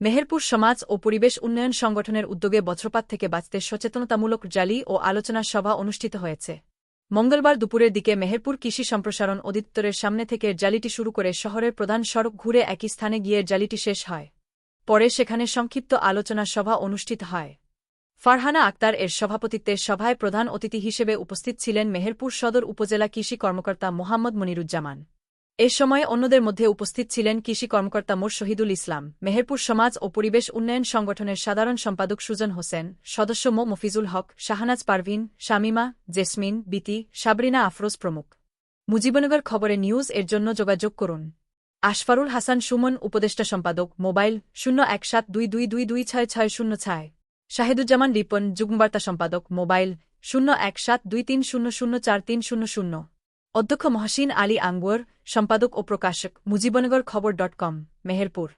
মেহেরপুর সমাজ ও পরিবেশ উন্নয়ন সংগঠনের উদ্যোগে বজ্রপাত থেকে বাঁচতে সচেতনতামূলক র্যালি ও আলোচনা সভা অনুষ্ঠিত হয়েছে। মঙ্গলবার দুপুরের দিকে মেহেরপুর কৃষি সম্প্রসারণ অধিদপ্তরের সামনে থেকে র্যালিটি শুরু করে শহরের প্রধান সড়ক ঘুরে একই স্থানে গিয়ে র্যালিটি শেষ হয়। পরে সেখানে সংক্ষিপ্ত আলোচনা সভা অনুষ্ঠিত হয়। ফারহানা আক্তার এর সভাপতিত্বে সভায় প্রধান অতিথি হিসেবে উপস্থিত ছিলেন মেহেরপুর সদর উপজেলা কৃষি কর্মকর্তা মোহাম্মদ মনিরুজ্জামান। এ সময় অন্যদের মধ্যে উপস্থিত ছিলেন কৃষি কর্মকর্তা মোর শহীদুল ইসলাম, মেহেরপুর সমাজ ও পরিবেশ উন্নয়ন সংগঠনের সাধারণ সম্পাদক সুজন হোসেন, সদস্য মো. মফিজুল হক, শাহানাজ পারভিন, শামিমা, জেসমিন, বিতি, সাবরিনা আফরোজ প্রমুখ। মুজিবনগর খবরে নিউজ এর জন্য যোগাযোগ করুন। আশফারুল হাসান সুমন, উপদেষ্টা সম্পাদক, মোবাইল শূন্য এক সাত দুই দুই দুই দুই ছয় ছয় শূন্য ছয়। শাহেদুজ্জামান রিপন, যুগ্মবার্তা সম্পাদক, মোবাইল শূন্য এক সাত দুই তিন শূন্য শূন্য চার তিন শূন্য শূন্য। অধ্যক্ষ মহসিন আলী আঙ্গুয়ার সম্পাদক ও প্রকাশক মুজিবনগর খবর ডট কম মেহেরপুর।